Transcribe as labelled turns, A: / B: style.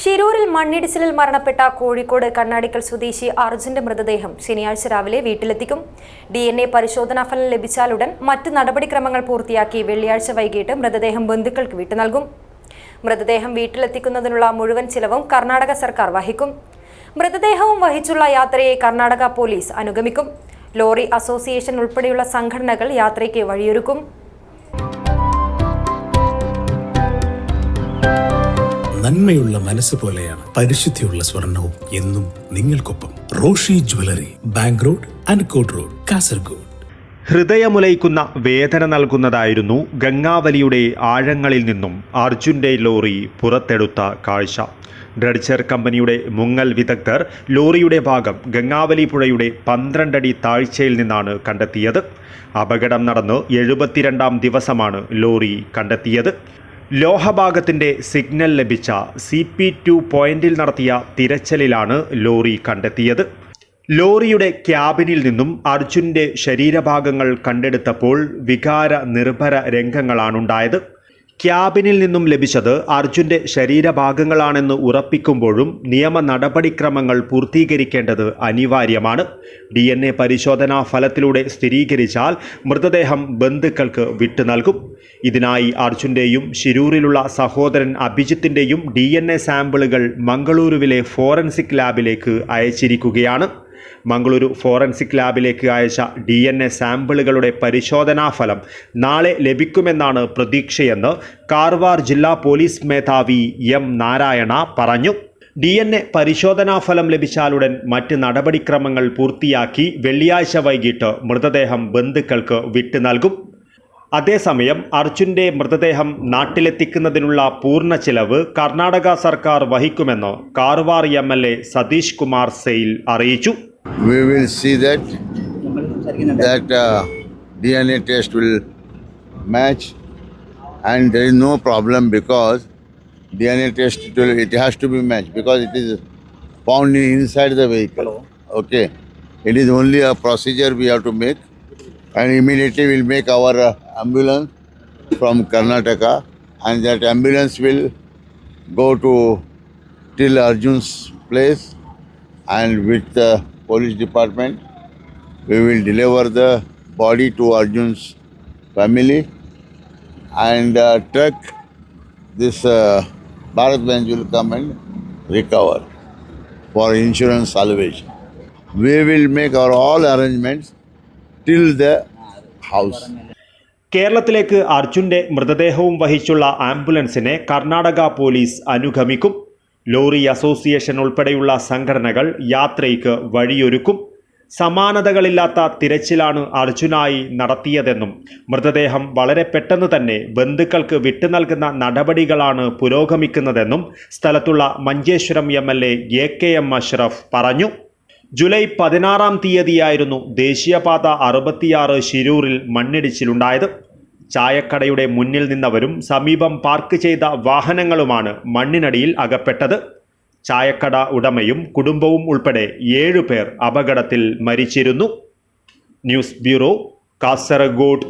A: ഷിരൂരിൽ മണ്ണിടിച്ചിലിൽ മരണപ്പെട്ട കോഴിക്കോട് കണ്ണാടിക്കൽ സ്വദേശി അർജുന്റെ മൃതദേഹം ശനിയാഴ്ച രാവിലെ വീട്ടിലെത്തിക്കും. ഡി എൻ എ പരിശോധനാ ഫലം ലഭിച്ചാലുടൻ മറ്റ് നടപടിക്രമങ്ങൾ പൂർത്തിയാക്കി വെള്ളിയാഴ്ച വൈകിട്ട് മൃതദേഹം ബന്ധുക്കൾക്ക് വിട്ടു നൽകും. മൃതദേഹം വീട്ടിലെത്തിക്കുന്നതിനുള്ള മുഴുവൻ ചിലവും കർണാടക സർക്കാർ വഹിക്കും. മൃതദേഹവും വഹിച്ചുള്ള യാത്രയെ കർണാടക പോലീസ് അനുഗമിക്കും. ലോറി അസോസിയേഷൻ ഉൾപ്പെടെയുള്ള സംഘടനകൾ യാത്രയ്ക്ക് വഴിയൊരുക്കും.
B: നന്മയുള്ള മനസ്സ് പോലെയാണ് പരിശുദ്ധിയുള്ള സ്വർണവും എന്നും നിങ്ങൾക്കൊപ്പം Roshi jewellery bank road Ankot road Kasaragod.
C: ഹൃദയമുലയ്ക്കുന്ന വേദന നൽകുന്നതായിരുന്നു ഗംഗാവലിയുടെ ആഴങ്ങളിൽ നിന്നും അർജുന്റെ ലോറി പുറത്തെടുത്ത കാഴ്ച. ഡ്രഡ്ജർ കമ്പനിയുടെ മുങ്ങൽ വിദഗ്ധർ ലോറിയുടെ ഭാഗം ഗംഗാവലി പുഴയുടെ പന്ത്രണ്ടടി താഴ്ചയിൽ നിന്നാണ് കണ്ടെത്തിയത്. അപകടം നടന്ന് എഴുപത്തിരണ്ടാം ദിവസമാണ് ലോറി കണ്ടെത്തിയത്. ലോഹഭാഗത്തിന്റെ സിഗ്നൽ ലഭിച്ച സി പി ടു പോയിന്റിൽ നടത്തിയ തിരച്ചിലിലാണ് ലോറി കണ്ടെത്തിയത്. ലോറിയുടെ ക്യാബിനിൽ നിന്നും അർജുന്റെ ശരീരഭാഗങ്ങൾ കണ്ടെടുത്തപ്പോൾ വികാര നിർഭര രംഗങ്ങളാണുണ്ടായത്. ക്യാബിനിൽ നിന്നും ലഭിച്ചത് അർജുന്റെ ശരീരഭാഗങ്ങളാണെന്ന് ഉറപ്പിക്കുമ്പോഴും നിയമ നടപടിക്രമങ്ങൾ പൂർത്തീകരിക്കേണ്ടത് അനിവാര്യമാണ്. ഡി എൻ എ പരിശോധനാ ഫലത്തിലൂടെ സ്ഥിരീകരിച്ചാൽ മൃതദേഹം ബന്ധുക്കൾക്ക് വിട്ടു നൽകും. ഇതിനായി അർജുന്റെയും ശിരൂരിലുള്ള സഹോദരൻ അഭിജിത്തിന്റെയും ഡി സാമ്പിളുകൾ മംഗളൂരുവിലെ ഫോറൻസിക് ലാബിലേക്ക് അയച്ചിരിക്കുകയാണ്. മംഗളൂരു ഫോറൻസിക് ലാബിലേക്ക് അയച്ച ഡി എൻ എ സാമ്പിളുകളുടെ പരിശോധനാ ഫലം നാളെ ലഭിക്കുമെന്നാണ് പ്രതീക്ഷയെന്ന് കാർവാർ ജില്ലാ പോലീസ് മേധാവി എം നാരായണ പറഞ്ഞു. ഡി എൻ എ പരിശോധനാ ഫലം ലഭിച്ചാലുടൻ മറ്റ് നടപടിക്രമങ്ങൾ പൂർത്തിയാക്കി വെള്ളിയാഴ്ച വൈകിട്ട് മൃതദേഹം ബന്ധുക്കൾക്ക് വിട്ടു നൽകും. അതേസമയം അർജുന്റെ മൃതദേഹം നാട്ടിലെത്തിക്കുന്നതിനുള്ള പൂർണ ചിലവ് കർണാടക സർക്കാർ വഹിക്കുമെന്ന് കാർവാർ എം സതീഷ് കുമാർ സെയിൽ അറിയിച്ചു.
D: We will see that that uh, DNA test will match, and there is no problem because DNA test it, will, it has to be matched because it is found inside the vehicle. Okay, it is only a procedure we have to make, and immediately we'll make our uh, ambulance from Karnataka, and that ambulance will go to till Arjun's place and with the police department we will deliver the body to arjun's family and uh, truck this uh, bharat Benz will come and recover for insurance salvation we will make our all arrangements till the house
C: കേരളത്തിലേക്ക് അർജുന്റെ മൃതദേഹവും വഹിച്ചുള്ള ആംബുലൻസിനെ Karnataka police അനുഗമിക്കും lorry association ഉൾപ്പെടെയുള്ള സംഘടനകൾ യാത്രയ്ക്ക് വഴിയൊരുക്കും. സമാനതകളില്ലാത്ത തിരച്ചിലാണ് അർജുനായി നടത്തിയതെന്നും മൃതദേഹം വളരെ പെട്ടെന്ന് തന്നെ ബന്ധുക്കൾക്ക് വിട്ടു നൽകുന്ന നടപടികളാണ് പുരോഗമിക്കുന്നതെന്നും സ്ഥലത്തുള്ള Manjeshwaram M L A A K M Ashraf പറഞ്ഞു. ജൂലൈ പതിനാറാം തീയതിയായിരുന്നു ദേശീയപാത അറുപത്തിയാറ് ശിരൂരിൽ മണ്ണിടിച്ചിലുണ്ടായത്. ചായക്കടയുടെ മുന്നിൽ നിന്നവരും സമീപം പാർക്ക് ചെയ്ത വാഹനങ്ങളുമാണ് മണ്ണിനടിയിൽ അകപ്പെട്ടത്. ചായക്കട ഉടമയും കുടുംബവും ഉൾപ്പെടെ ഏഴുപേർ അപകടത്തിൽ മരിച്ചിരുന്നു. News bureau Kasaragod.